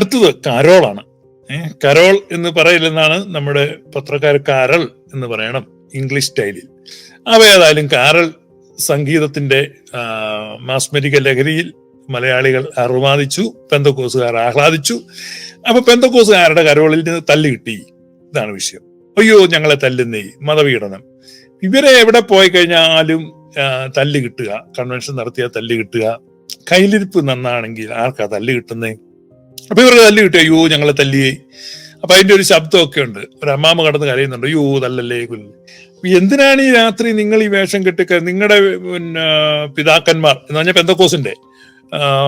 അടുത്തത് കരോളാണ്. കരോൾ എന്ന് പറയില്ലെന്നാണ് നമ്മുടെ പത്രക്കാർ കാരൾ എന്ന് പറയണം ഇംഗ്ലീഷ് സ്റ്റൈലിൽ. അവ ഏതായാലും കാരൾ സംഗീതത്തിന്റെ മാസ്മരിക ലഹരിയിൽ മലയാളികൾ അറുമാദിച്ചു പെന്തക്കോസുകാർ ആഹ്ലാദിച്ചു. അപ്പൊ പെന്തക്കോസുകാരുടെ കരോളിൽ നിന്ന് തല്ല് കിട്ടി. ഇതാണ് വിഷയം. അയ്യോ ഞങ്ങളെ തല്ലുന്നേ മതപീഡനം. ഇവരെ എവിടെ പോയി കഴിഞ്ഞാലും തല്ല് കിട്ടുക. കൺവെൻഷൻ നടത്തിയ തല്ല് കിട്ടുക. കയ്യിലിരിപ്പ് നന്നാണെങ്കിൽ ആർക്കാ തല്ല് കിട്ടുന്നേ? അപ്പൊ ഇവർക്ക് തല്ല് കിട്ടി അയ്യോ ഞങ്ങളെ തല്ലിയേ അപ്പൊ അതിന്റെ ഒരു ശബ്ദമൊക്കെ ഉണ്ട്. ഒരു അമ്മാമ കടന്ന് കരയുന്നുണ്ട്. അയ്യോ തല്ലല്ലേ കുൽ എന്തിനാണ് ഈ രാത്രി നിങ്ങൾ ഈ വേഷം കെട്ടിക്ക നിങ്ങളുടെ പിന്നെ പിതാക്കന്മാർ എന്ന് പറഞ്ഞാൽ പെന്തക്കോസിന്റെ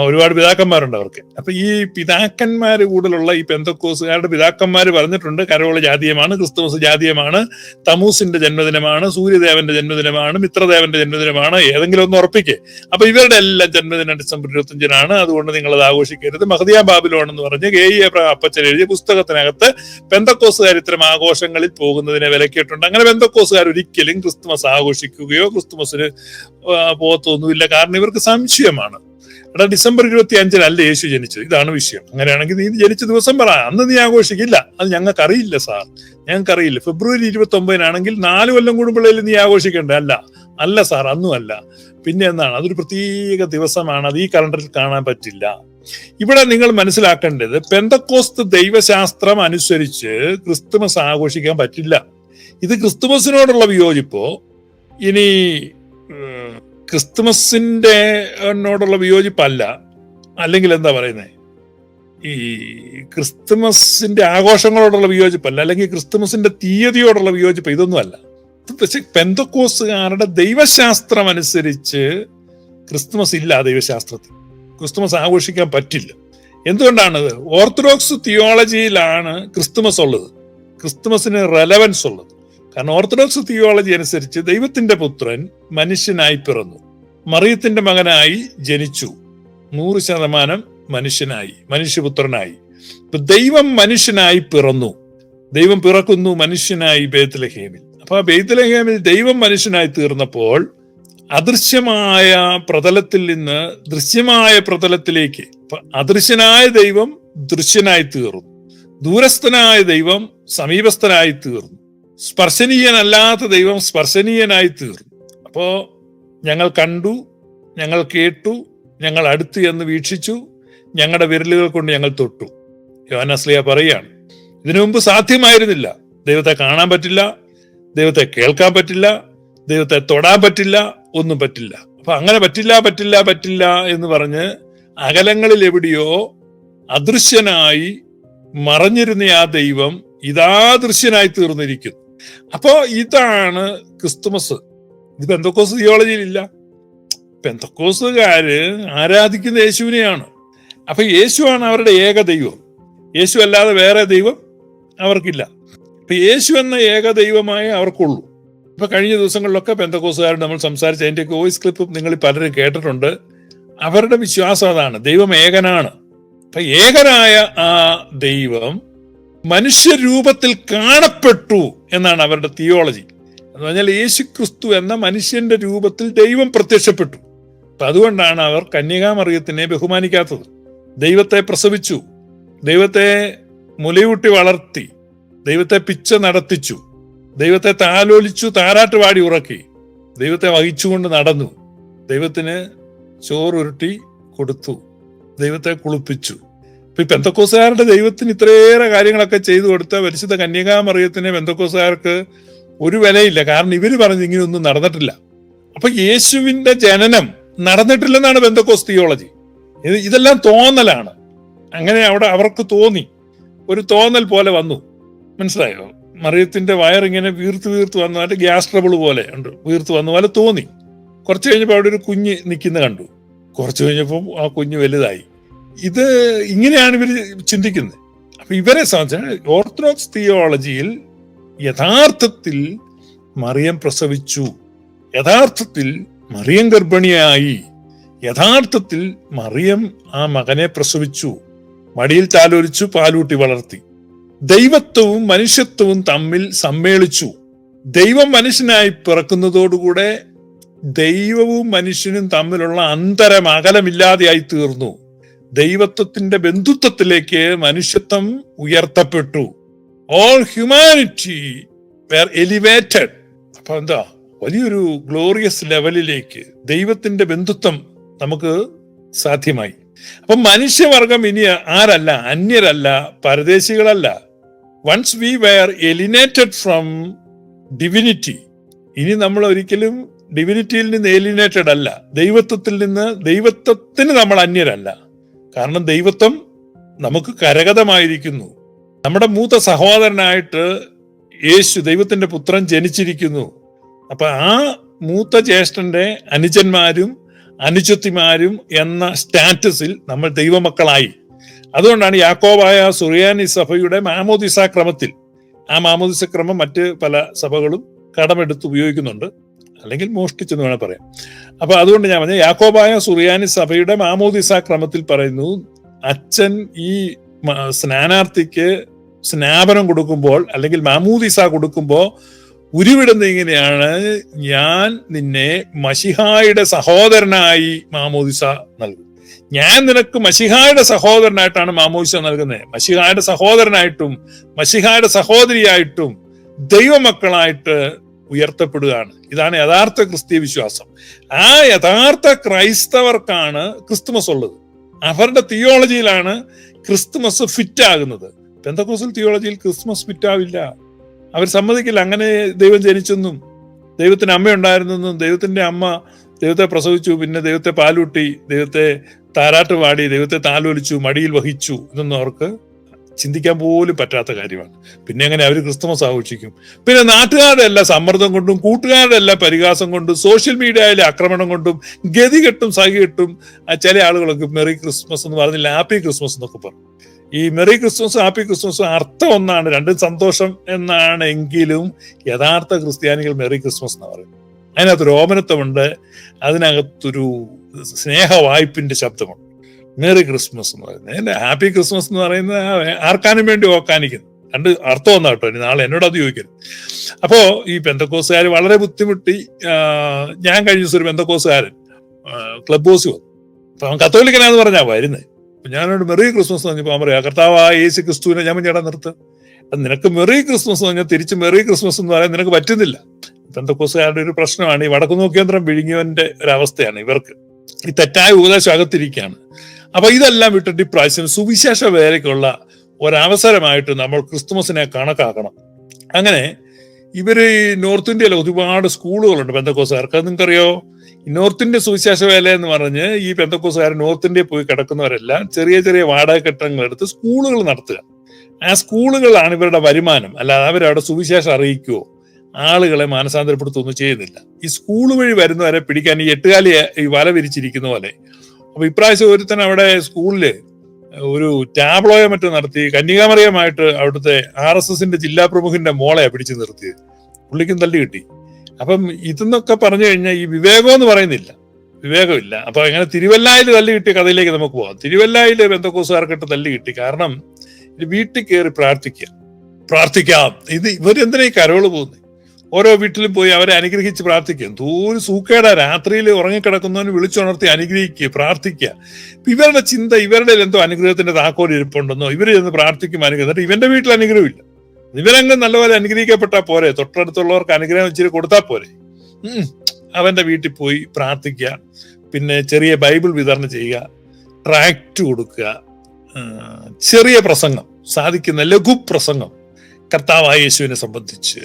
ഒരുപാട് പിതാക്കന്മാരുണ്ട് അവർക്ക്. അപ്പൊ ഈ പിതാക്കന്മാര് കൂടുതലുള്ള ഈ പെന്തക്കോസുകാരുടെ പിതാക്കന്മാര് പറഞ്ഞിട്ടുണ്ട് കരോള ജാതീയമാണ് ക്രിസ്തുമസ് ജാതീയമാണ് തമൂസിന്റെ ജന്മദിനമാണ് സൂര്യദേവന്റെ ജന്മദിനമാണ് മിത്രദേവന്റെ ജന്മദിനമാണ് ഏതെങ്കിലും ഒന്ന് ഉറപ്പിക്കേ. അപ്പൊ ഇവരുടെ എല്ലാം ജന്മദിനം ഡിസംബർ ഇരുപത്തിയഞ്ചിനാണ് അതുകൊണ്ട് നിങ്ങൾ അത് ആഘോഷിക്കരുത്. മഹദിയ ബാബിലോൺ എന്ന് പറഞ്ഞ് കെ ഇ അപ്പച്ചൻ എഴുതിയ പുസ്തകത്തിനകത്ത് പെന്തക്കോസുകാർ ഇത്തരം ആഘോഷങ്ങളിൽ പോകുന്നതിനെ വിലക്കിയിട്ടുണ്ട്. അങ്ങനെ പെന്തക്കോസുകാർ ഒരിക്കലും ക്രിസ്തുമസ് ആഘോഷിക്കുകയോ ക്രിസ്തുമസിന് പോകത്തൊന്നുമില്ല. കാരണം ഇവർക്ക് സംശയമാണ്. എടാ ഡിസംബർ ഇരുപത്തി അഞ്ചിനല്ല യേശു ജനിച്ചത്? ഇതാണ് വിഷയം. അങ്ങനെയാണെങ്കിൽ നീ ജനിച്ച ദിവസം പറ. അന്ന് നീ ആഘോഷിക്കില്ല. അത് ഞങ്ങൾക്ക് അറിയില്ല സാർ. ഞങ്ങൾക്ക് അറിയില്ല ഫെബ്രുവരി ഇരുപത്തി ഒമ്പതിനാണെങ്കിൽ നാല് കൊല്ലം കൂടുമ്പോഴേലും നീ ആഘോഷിക്കേണ്ട അല്ല. അല്ല സാർ. അന്നും അല്ല. പിന്നെ എന്താണ്? അതൊരു പ്രത്യേക ദിവസമാണ്. അത് ഈ കലണ്ടറിൽ കാണാൻ പറ്റില്ല. ഇവിടെ നിങ്ങൾ മനസ്സിലാക്കേണ്ടത് പെന്തക്കോസ്ത് ദൈവശാസ്ത്രം അനുസരിച്ച് ക്രിസ്തുമസ് ആഘോഷിക്കാൻ പറ്റില്ല. ഇത് ക്രിസ്തുമസിനോടുള്ള വിയോജിപ്പോ? ഇനി ഉം, ക്രിസ്തുമസിന്റെ നോടുള്ള വിയോജിപ്പല്ല. അല്ലെങ്കിൽ എന്താ പറയുന്നത് ഈ ക്രിസ്തുമസിന്റെ ആഘോഷങ്ങളോടുള്ള വിയോജിപ്പല്ല. അല്ലെങ്കിൽ ക്രിസ്തുമസിന്റെ തീയതിയോടുള്ള വിയോജിപ്പ് ഇതൊന്നുമല്ല. ഇത് പക്ഷെ പെന്തക്കോസുകാരുടെ ദൈവശാസ്ത്രം അനുസരിച്ച് ക്രിസ്തുമസ് ഇല്ല ദൈവശാസ്ത്രത്തിൽ. ക്രിസ്തുമസ് ആഘോഷിക്കാൻ പറ്റില്ല. എന്തുകൊണ്ടാണ്? ഓർത്തഡോക്സ് തിയോളജിയിലാണ് ക്രിസ്തുമസ് ഉള്ളത്. ക്രിസ്തുമസിന് റെലവൻസ് ഉള്ളത്. കാരണം ഓർത്തഡോക്സ് തിയോളജി അനുസരിച്ച് ദൈവത്തിന്റെ പുത്രൻ മനുഷ്യനായി പിറന്നു. മറിയത്തിന്റെ മകനായി ജനിച്ചു. നൂറ് ശതമാനം മനുഷ്യനായി മനുഷ്യപുത്രനായി. ഇപ്പൊ ദൈവം മനുഷ്യനായി പിറന്നു. ദൈവം പിറക്കുന്നു മനുഷ്യനായി ബേത്തലഹേമിൽ. അപ്പൊ ആ ബേത്തലഹേമിൽ ദൈവം മനുഷ്യനായി തീർന്നപ്പോൾ അദൃശ്യമായ പ്രതലത്തിൽ നിന്ന് ദൃശ്യമായ പ്രതലത്തിലേക്ക് അദൃശ്യനായ ദൈവം ദൃശ്യനായി തീർന്നു. ദൂരസ്ഥനായ ദൈവം സമീപസ്ഥനായി തീർന്നു. സ്പർശനീയനല്ലാത്ത ദൈവം സ്പർശനീയനായി തീർന്നു. അപ്പോൾ ഞങ്ങൾ കണ്ടു ഞങ്ങൾ കേട്ടു ഞങ്ങൾ അടുത്ത് എന്ന് വീക്ഷിച്ചു ഞങ്ങളുടെ വിരലുകൾ കൊണ്ട് ഞങ്ങൾ തൊട്ടു. യോനസ്ലിയ പറയുകയാണ് ഇതിനു മുമ്പ് സാധ്യമായിരുന്നില്ല. ദൈവത്തെ കാണാൻ പറ്റില്ല ദൈവത്തെ കേൾക്കാൻ പറ്റില്ല ദൈവത്തെ തൊടാൻ പറ്റില്ല ഒന്നും പറ്റില്ല. അപ്പൊ അങ്ങനെ പറ്റില്ല പറ്റില്ല പറ്റില്ല എന്ന് പറഞ്ഞ് അകലങ്ങളിൽ എവിടെയോ അദൃശ്യനായി മറഞ്ഞിരുന്ന ആ ദൈവം ഇതാ ദൃശ്യനായി തീർന്നിരിക്കുന്നു. അപ്പോ ഇതാണ് ക്രിസ്തുമസ്. ഇത് പെന്തക്കോസ് തിയോളജിയിലില്ല. പെന്തക്കോസുകാര് ആരാധിക്കുന്ന യേശുവിനെയാണ്. അപ്പൊ യേശുവാണ് അവരുടെ ഏക ദൈവം. യേശു അല്ലാതെ വേറെ ദൈവം അവർക്കില്ല. അപ്പൊ യേശു എന്ന ഏക ദൈവമായി അവർക്കുള്ളൂ. ഇപ്പൊ കഴിഞ്ഞ ദിവസങ്ങളിലൊക്കെ പെന്തക്കോസുകാരും നമ്മൾ സംസാരിച്ച എന്റെ വോയിസ് ക്ലിപ്പ് നിങ്ങൾ പലരും കേട്ടിട്ടുണ്ട്. അവരുടെ വിശ്വാസം അതാണ്. ദൈവം ഏകനാണ് അപ്പൊ ഏകനായ ആ ദൈവം മനുഷ്യരൂപത്തിൽ കാണപ്പെട്ടു എന്നാണ് അവരുടെ തിയോളജി. എന്ന് പറഞ്ഞാൽ യേശു ക്രിസ്തു എന്ന മനുഷ്യന്റെ രൂപത്തിൽ ദൈവം പ്രത്യക്ഷപ്പെട്ടു. അപ്പൊ അതുകൊണ്ടാണ് അവർ കന്യകാമറിയത്തിനെ ബഹുമാനിക്കാത്തത്. ദൈവത്തെ പ്രസവിച്ചു. ദൈവത്തെ മുലയൂട്ടി വളർത്തി. ദൈവത്തെ പിച്ച നടത്തിച്ചു. ദൈവത്തെ താലോലിച്ചു താരാട്ട് പാടി ഉറക്കി. ദൈവത്തെ വഹിച്ചുകൊണ്ട് നടന്നു. ദൈവത്തിന് ചോറുരുട്ടി കൊടുത്തു. ദൈവത്തെ കുളിപ്പിച്ചു. ഈ ദൈവത്തിന് ഇത്രയേറെ കാര്യങ്ങളൊക്കെ ചെയ്തു കൊടുത്ത പരിശുദ്ധ കന്യകാമറിയത്തിന് പെന്തക്കോസുകാർക്ക് ഒരു വിലയില്ല. കാരണം ഇവർ പറഞ്ഞ് ഇങ്ങനെയൊന്നും നടന്നിട്ടില്ല. അപ്പൊ യേശുവിന്റെ ജനനം നടന്നിട്ടില്ലെന്നാണ് ബന്ധക്കോസ് തിയോളജി. ഇത് ഇതെല്ലാം തോന്നലാണ്. അങ്ങനെ അവിടെ അവർക്ക് തോന്നി. ഒരു തോന്നൽ പോലെ വന്നു. മനസ്സിലായോ? മറിയത്തിന്റെ വയറിങ്ങനെ വീർത്ത് വീർത്ത് വന്നായിട്ട് ഗ്യാസ് ട്രബിൾ പോലെ ഉണ്ട്. വീർത്ത് വന്ന പോലെ തോന്നി. കുറച്ച് കഴിഞ്ഞപ്പോൾ അവിടെ ഒരു കുഞ്ഞ് നിൽക്കുന്ന കണ്ടു. കുറച്ച് കഴിഞ്ഞപ്പോൾ ആ കുഞ്ഞ് വലുതായി. ഇത് ഇങ്ങനെയാണ് ഇവർ ചിന്തിക്കുന്നത്. അപ്പൊ ഇവരെ സംബന്ധിച്ച് ഓർത്തഡോക്സ് തിയോളജിയിൽ യഥാർത്ഥത്തിൽ മറിയം പ്രസവിച്ചു. യഥാർത്ഥത്തിൽ മറിയം ഗർഭിണിയായി. യഥാർത്ഥത്തിൽ മറിയം ആ മകനെ പ്രസവിച്ചു. മടിയിൽ താലോലിച്ചു പാലൂട്ടി വളർത്തി. ദൈവത്വവും മനുഷ്യത്വവും തമ്മിൽ സമ്മേളിച്ചു. ദൈവം മനുഷ്യനായി പിറക്കുന്നതോടുകൂടെ ദൈവവും മനുഷ്യനും തമ്മിലുള്ള അന്തരം അകലമില്ലാതെയായി തീർന്നു. ദൈവത്വത്തിന്റെ ബന്ധുത്വത്തിലേക്ക് മനുഷ്യത്വം ഉയർത്തപ്പെട്ടു. ഓൾ ഹ്യൂമാനിറ്റി വേർ എലിവേറ്റഡ് അപ്പൊ എന്താ? വലിയൊരു ഗ്ലോറിയസ് ലെവലിലേക്ക് ദൈവത്തിന്റെ ബന്ധുത്വം നമുക്ക് സാധ്യമായി. അപ്പൊ മനുഷ്യവർഗം ഇനി ആരല്ല? അന്യരല്ല പരദേശികളല്ല. Once we were alienated from divinity ഇനി നമ്മൾ ഒരിക്കലും ഡിവിനിറ്റിയിൽ നിന്ന് എലിനേറ്റഡ് അല്ല. ദൈവത്വത്തിൽ നിന്ന് ദൈവത്വത്തിന് നമ്മൾ അന്യരല്ല. കാരണം ദൈവത്വം നമുക്ക് കരകതമായിരിക്കുന്നു നമ്മുടെ മൂത്ത സഹോദരനായിട്ട് യേശു ദൈവത്തിന്റെ പുത്രൻ ജനിച്ചിരിക്കുന്നു. അപ്പൊ ആ മൂത്ത ജ്യേഷ്ഠന്റെ അനുജന്മാരും അനുജത്തിമാരും എന്ന സ്റ്റാറ്റസിൽ നമ്മൾ ദൈവമക്കളായി. അതുകൊണ്ടാണ് യാക്കോബായ സുറിയാനി സഭയുടെ മാമോദിസ ക്രമത്തിൽ. ആ മാമോദിസ ക്രമം മറ്റ് പല സഭകളും കടമെടുത്ത് ഉപയോഗിക്കുന്നുണ്ട്. അല്ലെങ്കിൽ മോഷ്ടിച്ചെന്ന് വേണം പറയാം. അപ്പൊ അതുകൊണ്ട് ഞാൻ പറഞ്ഞ യാക്കോബായ സുറിയാനി സഭയുടെ മാമോദിസ ക്രമത്തിൽ പറയുന്നു അച്ഛൻ ഈ സ്നാനാർത്ഥിക്ക് സ്നാപനം കൊടുക്കുമ്പോൾ അല്ലെങ്കിൽ മാമൂദിസ കൊടുക്കുമ്പോൾ ഉരുവിടുന്ന ഇങ്ങനെയാണ് ഞാൻ നിന്നെ മഷിഹായുടെ സഹോദരനായി മാമോദിസ നൽകും. ഞാൻ നിനക്ക് മഷിഹായുടെ സഹോദരനായിട്ടാണ് മാമോദിസ നൽകുന്നത്. മഷിഹായുടെ സഹോദരനായിട്ടും മഷിഹായുടെ സഹോദരിയായിട്ടും ദൈവമക്കളായിട്ട് ഉയർത്തപ്പെടുകയാണ്. ഇതാണ് യഥാർത്ഥ ക്രിസ്തീയ വിശ്വാസം. ആ യഥാർത്ഥ ക്രൈസ്തവർക്കാണ് ക്രിസ്തുമസ് ഉള്ളത്. അവരുടെ തിയോളജിയിലാണ് ക്രിസ്തുമസ് ഫിറ്റ് ആകുന്നത് പെന്തക്കോസൽ തിയോളജിയിൽ ക്രിസ്മസ് ഫിറ്റ് ആവില്ല അവർ സമ്മതിക്കില്ല അങ്ങനെ ദൈവം ജനിച്ചെന്നും ദൈവത്തിന് അമ്മ ഉണ്ടായിരുന്നെന്നും ദൈവത്തിന്റെ അമ്മ ദൈവത്തെ പ്രസവിച്ചു പിന്നെ ദൈവത്തെ പാലൂട്ടി ദൈവത്തെ താരാട്ട് പാടി ദൈവത്തെ താലോലിച്ചു മടിയിൽ വഹിച്ചു എന്നൊന്നും അവർക്ക് ചിന്തിക്കാൻ പോലും പറ്റാത്ത കാര്യമാണ്. പിന്നെ എങ്ങനെ അവർ ക്രിസ്തുമസ് ആഘോഷിക്കും? പിന്നെ നാട്ടുകാരുടെ എല്ലാ സമ്മർദ്ദം കൊണ്ടും കൂട്ടുകാരുടെ എല്ലാ പരിഹാസം കൊണ്ടും സോഷ്യൽ മീഡിയയിലെ ആക്രമണം കൊണ്ടും ഗതികെട്ടും സഹികെട്ടും കെട്ടും ചില ആളുകളൊക്കെ മെറി ക്രിസ്മസ് എന്ന് പറഞ്ഞില്ല ഹാപ്പി ക്രിസ്മസ് എന്നൊക്കെ പറഞ്ഞു ഈ മെറി ക്രിസ്മസും ഹാപ്പി ക്രിസ്മസും അർത്ഥം ഒന്നാണ് രണ്ടും സന്തോഷം എന്നാണ് എങ്കിലും യഥാർത്ഥ ക്രിസ്ത്യാനികൾ മെറി ക്രിസ്മസ് എന്ന് പറയും അതിനകത്തൊരു ഓമനത്വമുണ്ട് അതിനകത്തൊരു സ്നേഹ വായ്പിന്റെ ശബ്ദമുണ്ട്. മേറി ക്രിസ്മസ് എന്ന് പറയുന്നത്. ഹാപ്പി ക്രിസ്മസ് എന്ന് പറയുന്നത് ആർക്കാനും വേണ്ടി ഓക്കാനിക്കുന്നു. രണ്ട് അർത്ഥം ഒന്നാ കേട്ടോ ഇനി നാളെ എന്നോട് അത് ചോദിക്കരുത്. അപ്പോ ഈ പെന്തക്കോസുകാർ വളരെ ബുദ്ധിമുട്ടി ഞാൻ കഴിഞ്ഞ ദിവസം ഒരു പെന്തക്കോസുകാരൻ ക്ലബ് ഹൗസ് വന്നു. അപ്പൊ അവൻ കത്തോലിക്കനാന്ന് പറഞ്ഞാ വരുന്നത് ഞാനോട് മെറി ക്രിസ്മസ് എന്ന് പറഞ്ഞപ്പോ അവൻ പറയാ കർത്താവ് യേശു ക്രിസ്തുവിനെ ഞാൻ ചേട്ടാ നിർത്ത്. നിനക്ക് മെറി ക്രിസ്മസ് എന്ന് പറഞ്ഞാൽ തിരിച്ച് മെറി ക്രിസ്മസ് എന്ന് പറയാൻ നിനക്ക് പറ്റുന്നില്ല. പെന്തക്കോസുകാരുടെ ഒരു പ്രശ്നമാണ് ഈ വടക്കുനോക്കിയന്ത്രം വിഴുങ്ങിയവന്റെ ഒരവസ്ഥയാണ് ഇവർക്ക്. ഈ തെറ്റായ ഉപദേശം അകത്തിരിക്കുകയാണ്. അപ്പൊ ഇതെല്ലാം വിട്ടിട്ട് ഇപ്രാവശ്യം സുവിശേഷ വേലയ്ക്കുള്ള ഒരവസരമായിട്ട് നമ്മൾ ക്രിസ്തുമസിനെ കണക്കാക്കണം. അങ്ങനെ ഇവർ നോർത്ത് ഇന്ത്യയിലെ ഒരുപാട് സ്കൂളുകളുണ്ട് പെന്തക്കോസുകാർക്ക്. അത് നിങ്ങൾക്കറിയോ? നോർത്ത് ഇന്ത്യ സുവിശേഷ വേല എന്ന് പറഞ്ഞ് ഈ പെന്തക്കോസുകാർ നോർത്ത് ഇന്ത്യയിൽ പോയി കിടക്കുന്നവരെല്ലാം ചെറിയ ചെറിയ വാടക കെട്ടിടങ്ങൾ എടുത്ത് സ്കൂളുകൾ നടത്തുക. ആ സ്കൂളുകളാണ് ഇവരുടെ വരുമാനം. അല്ലാതെ അവരവിടെ സുവിശേഷം അറിയിക്കുവോ? ആളുകളെ മാനസാന്തരപ്പെടുത്തുകയൊന്നും ചെയ്യുന്നില്ല. ഈ സ്കൂൾ വഴി വരുന്നവരെ പിടിക്കാൻ ഈ എട്ടുകാലി ഈ വല വിരിച്ചിരിക്കുന്ന പോലെ അപ്പൊ ഇപ്രാവശ്യം ഒരുത്തൻ അവിടെ സ്കൂളിൽ ഒരു ടാബ്ലോയോ മറ്റും നടത്തി കന്യകാമറിയമായിട്ട് അവിടുത്തെ ആർ എസ് എസിന്റെ ജില്ലാ പ്രമുഖിന്റെ മോളെ പിടിച്ചു നിർത്തിയത്. പുള്ളിക്കും തല്ലി കിട്ടി. അപ്പം ഇതെന്നൊക്കെ പറഞ്ഞു കഴിഞ്ഞാൽ ഈ വിവേകം എന്ന് പറയുന്നില്ല. വിവേകമില്ല. അപ്പൊ അങ്ങനെ തിരുവല്ലായിൽ തല്ലി കിട്ടിയ കഥയിലേക്ക് നമുക്ക് പോവാം തിരുവല്ലായിൽ ബന്ധക്കോസുകാർക്കിട്ട് തല്ലി കിട്ടി. കാരണം വീട്ടിൽ കയറി പ്രാർത്ഥിക്കുക. പ്രാർത്ഥിക്കാം. ഇത് ഇവരെന്തിനാ ഈ കരവൾ പോകുന്നത് ഓരോ വീട്ടിലും പോയി അവരെ അനുഗ്രഹിച്ച് പ്രാർത്ഥിക്കും എന്തോരു സൂക്കേട. രാത്രിയിൽ ഉറങ്ങിക്കിടക്കുന്നവന് വിളിച്ചുണർത്തി അനുഗ്രഹിക്കുക പ്രാർത്ഥിക്കുക. ഇവരുടെ ചിന്ത ഇവരുടെ എന്തോ അനുഗ്രഹത്തിന്റെ താക്കോൽ ഇരിപ്പുണ്ടെന്നോ ഇവർ ചെന്ന് പ്രാർത്ഥിക്കും അനുഗ്രഹം. എന്നിട്ട് ഇവന്റെ വീട്ടിൽ അനുഗ്രഹമില്ല. ഇവരങ്ങ് നല്ലപോലെ അനുഗ്രഹിക്കപ്പെട്ടാ പോരെ. തൊട്ടടുത്തുള്ളവർക്ക് അനുഗ്രഹം ഇച്ചിരി കൊടുത്താൽ പോരെ. അവന്റെ വീട്ടിൽ പോയി പ്രാർത്ഥിക്കുക. പിന്നെ ചെറിയ ബൈബിൾ വിതരണം ചെയ്യുക. ട്രാക്ട് കൊടുക്കുക. ചെറിയ പ്രസംഗം. സാധിക്കുന്ന ലഘു പ്രസംഗം കർത്താവായ യേശുവിനെ സംബന്ധിച്ച്.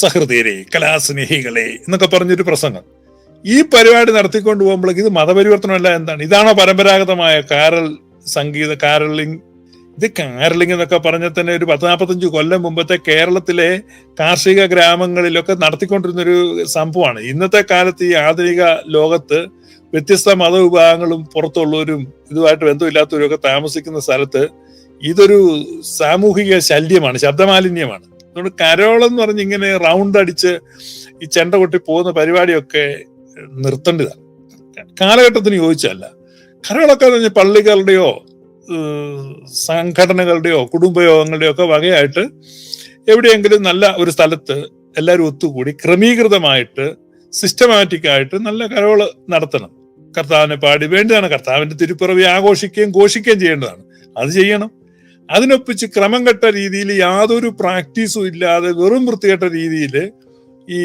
സഹൃദയരെ കലാസ്നേഹികളെ എന്നൊക്കെ പറഞ്ഞൊരു പ്രസംഗം. ഈ പരിപാടി നടത്തിക്കൊണ്ട് പോകുമ്പോഴേക്ക് ഇത് മതപരിവർത്തനമല്ല എന്താണ്? ഇതാണോ പരമ്പരാഗതമായ കാരൽ സംഗീത കാരലിംഗ് ഇത് കാരലിംഗ് എന്നൊക്കെ പറഞ്ഞാൽ തന്നെ ഒരു പത്ത് നാൽപ്പത്തഞ്ച് കൊല്ലം മുമ്പത്തെ കേരളത്തിലെ കാർഷിക ഗ്രാമങ്ങളിലൊക്കെ നടത്തിക്കൊണ്ടിരുന്ന ഒരു സംഭവമാണ്. ഇന്നത്തെ കാലത്ത് ഈ ആധുനിക ലോകത്ത് വ്യത്യസ്ത മതവിഭാഗങ്ങളും പുറത്തുള്ളവരും ഇതുമായിട്ട് ബന്ധമില്ലാത്തവരും ഒക്കെ താമസിക്കുന്ന സ്ഥലത്ത് ഇതൊരു സാമൂഹിക ശല്യമാണ് ശബ്ദമാലിന്യമാണ്. അതുകൊണ്ട് കരോളം എന്ന് പറഞ്ഞ് ഇങ്ങനെ റൗണ്ട് അടിച്ച് ഈ ചെണ്ട കൊട്ടി പോകുന്ന പരിപാടിയൊക്കെ നിർത്തേണ്ടതാണ്. കാലഘട്ടത്തിന് യോജിച്ചല്ല കരോളൊക്കെ എന്ന് പറഞ്ഞാൽ പള്ളികളുടെയോ സംഘടനകളുടെയോ കുടുംബയോഗങ്ങളുടെയോ ഒക്കെ വകയായിട്ട് എവിടെയെങ്കിലും നല്ല ഒരു സ്ഥലത്ത് എല്ലാവരും ഒത്തുകൂടി ക്രമീകൃതമായിട്ട് സിസ്റ്റമാറ്റിക് ആയിട്ട് നല്ല കരോൾ നടത്തണം. കർത്താവിനെ പാടി വേണ്ടതാണ്. കർത്താവിന്റെ തിരുപ്പിറവി ആഘോഷിക്കുകയും ഘോഷിക്കുകയും ചെയ്യേണ്ടതാണ്. അത് ചെയ്യണം. അതിനൊപ്പിച്ച് ക്രമം കെട്ട രീതിയിൽ യാതൊരു പ്രാക്ടീസും ഇല്ലാതെ വെറും വൃത്തികെട്ട രീതിയിൽ ഈ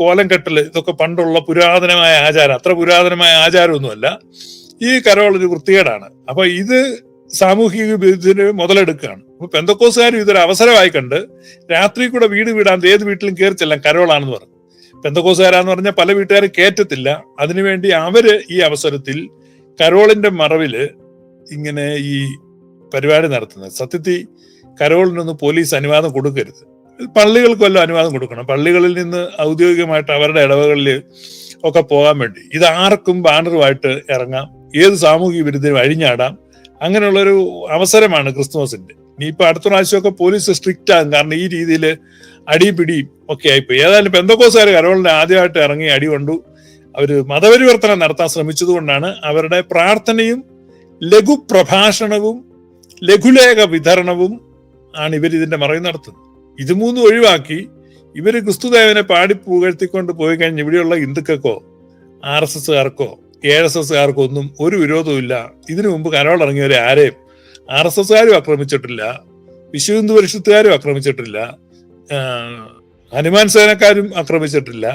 കോലം കെട്ടൽ ഇതൊക്കെ പണ്ടുള്ള പുരാതനമായ ആചാരം അത്ര പുരാതനമായ ആചാരമൊന്നുമല്ല. ഈ കരോൾ ഒരു വൃത്തികേടാണ്. അപ്പൊ ഇത് സാമൂഹിക ഇതിന് മുതലെടുക്കുകയാണ്. അപ്പൊ പെന്തക്കോസുകാരും ഇതൊരു അവസരമായി കണ്ട് രാത്രി കൂടെ വീട് വീടാൻ ഏത് വീട്ടിലും കയറി ചെല്ലാം കരോളാണെന്ന് പറഞ്ഞു. പെന്തക്കോസുകാരാന്ന് പറഞ്ഞാൽ പല വീട്ടുകാരും കയറ്റത്തില്ല അതിനുവേണ്ടി അവർ ഈ അവസരത്തിൽ കരോളിന്റെ മറവിൽ ഇങ്ങനെ ഈ പരിപാടി നടത്തുന്നത്. സത്യത്തിൽ കരോളിനൊന്നും പോലീസ് അനുവാദം കൊടുക്കരുത്. പള്ളികൾക്ക് അനുവാദം കൊടുക്കണം. പള്ളികളിൽ നിന്ന് ഔദ്യോഗികമായിട്ട് അവരുടെ ഇടവകളിൽ ഒക്കെ പോകാൻ വേണ്ടി. ഇത് ആർക്കും ബാനറുമായിട്ട് ഇറങ്ങാം. ഏത് സാമൂഹിക വിരുദ്ധനും അഴിഞ്ഞാടാം. അങ്ങനെയുള്ളൊരു അവസരമാണ് ക്രിസ്തുമസിന്റെ. ഇനിയിപ്പോ അടുത്ത പ്രാവശ്യമൊക്കെ പോലീസ് സ്ട്രിക്റ്റ് ആകും. കാരണം ഈ രീതിയിൽ അടിപിടി ഒക്കെ ആയിപ്പോയി. ഏതായാലും പെന്തക്കോസുകാർ കരോളിന് ആദ്യമായിട്ട് ഇറങ്ങി അടി കൊണ്ടു. അവർ മതപരിവർത്തനം നടത്താൻ ശ്രമിച്ചതുകൊണ്ടാണ് അവരുടെ പ്രാർത്ഥനയും ലഘു പ്രഭാഷണവും ലഘുലേഖ വിതരണവും ആണ് ഇവർ ഇതിന്റെ മറവി നടത്തുന്നത്. ഇത് മൂന്നും ഒഴിവാക്കി ഇവർ ക്രിസ്തുദേവനെ പാടി പുകഴ്ത്തിക്കൊണ്ട് പോയി കഴിഞ്ഞ് ഇവിടെയുള്ള ഹിന്ദുക്കൾക്കോ ആർ എസ് എസ്സുകാർക്കോ എ എസ് എസ്സുകാർക്കോ ഒന്നും ഒരു വിരോധവും ഇല്ല. ഇതിനു മുമ്പ് കരോളിറങ്ങിയവരെ ആരെയും ആർ എസ് എസ്സുകാരും ആക്രമിച്ചിട്ടില്ല വിശ്വ ഹിന്ദു പരിഷത്തുകാരും ആക്രമിച്ചിട്ടില്ല ഹനുമാൻ സേനക്കാരും ആക്രമിച്ചിട്ടില്ല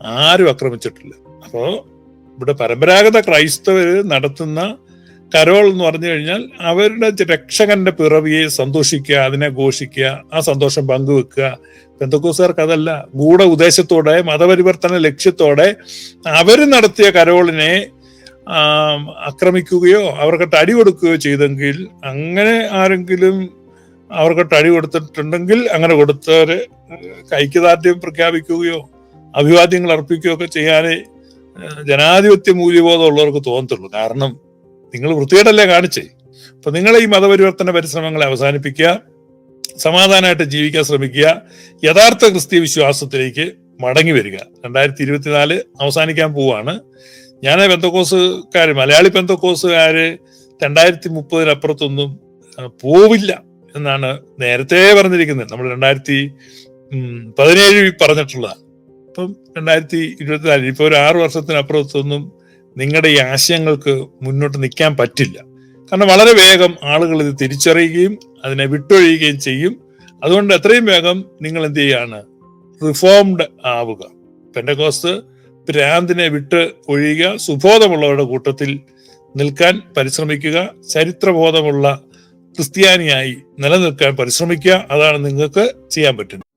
ആരും ആക്രമിച്ചിട്ടില്ല. അപ്പോ ഇവിടെ പരമ്പരാഗത ക്രൈസ്തവര് നടത്തുന്ന കരോൾ എന്ന് പറഞ്ഞു കഴിഞ്ഞാൽ അവരുടെ രക്ഷകന്റെ പിറവിയെ സന്തോഷിക്കുക അതിനെ ഘോഷിക്കുക ആ സന്തോഷം പങ്കുവെക്കുക. പെന്തക്കോസുകാർക്ക് അതല്ല ഗൂഢ ഉദ്ദേശത്തോടെ മതപരിവർത്തന ലക്ഷ്യത്തോടെ അവർ നടത്തിയ കരോളിനെ ആക്രമിക്കുകയോ അവർക്കിട്ട് അടി കൊടുക്കുകയോ ചെയ്തെങ്കിൽ അങ്ങനെ ആരെങ്കിലും അവർക്കിട്ട് അടി കൊടുത്തിട്ടുണ്ടെങ്കിൽ അങ്ങനെ കൊടുത്തവര് ഐക്യദാർഢ്യം പ്രഖ്യാപിക്കുകയോ അഭിവാദ്യങ്ങൾ അർപ്പിക്കുകയോ ഒക്കെ ചെയ്യാനേ ജനാധിപത്യ മൂല്യബോധം ഉള്ളവർക്ക് തോന്നത്തുള്ളൂ. കാരണം നിങ്ങൾ വൃത്തികേടല്ലേ കാണിച്ചേ? അപ്പൊ നിങ്ങളെ ഈ മതപരിവർത്തന പരിശ്രമങ്ങളെ അവസാനിപ്പിക്കുക സമാധാനമായിട്ട് ജീവിക്കാൻ ശ്രമിക്കുക യഥാർത്ഥ ക്രിസ്തീയ വിശ്വാസത്തിലേക്ക് മടങ്ങി വരിക. രണ്ടായിരത്തി ഇരുപത്തിനാല് അവസാനിക്കാൻ പോവാണ്. ഞാൻ പെന്തക്കോസുകാർ മലയാളി പെന്തക്കോസുകാര് രണ്ടായിരത്തി മുപ്പതിനപ്പുറത്തൊന്നും പോവില്ല എന്നാണ് നേരത്തെ പറഞ്ഞിരിക്കുന്നത്. നമ്മൾ രണ്ടായിരത്തി പതിനേഴിൽ പറഞ്ഞിട്ടുള്ളതാണ്. ഇപ്പം രണ്ടായിരത്തി ഇരുപത്തിനാല് ഇപ്പൊ ഒരു ആറു വർഷത്തിനപ്പുറത്തൊന്നും നിങ്ങളുടെ ഈ ആശയങ്ങൾക്ക് മുന്നോട്ട് നിൽക്കാൻ പറ്റില്ല. കാരണം വളരെ വേഗം ആളുകൾ ഇത് തിരിച്ചറിയുകയും അതിനെ വിട്ടൊഴിയുകയും ചെയ്യും. അതുകൊണ്ട് എത്രയും വേഗം നിങ്ങൾ എന്ത് ചെയ്യാണ്? റിഫോംഡ് ആവുക. പെൻഡകോസ് ഭ്രാന്തിനെ വിട്ട് ഒഴിയുക സുബോധമുള്ളവരുടെ കൂട്ടത്തിൽ നിൽക്കാൻ പരിശ്രമിക്കുക ചരിത്രബോധമുള്ള ക്രിസ്ത്യാനിയായി നിലനിൽക്കാൻ പരിശ്രമിക്കുക. അതാണ് നിങ്ങൾക്ക് ചെയ്യാൻ പറ്റുന്നത്.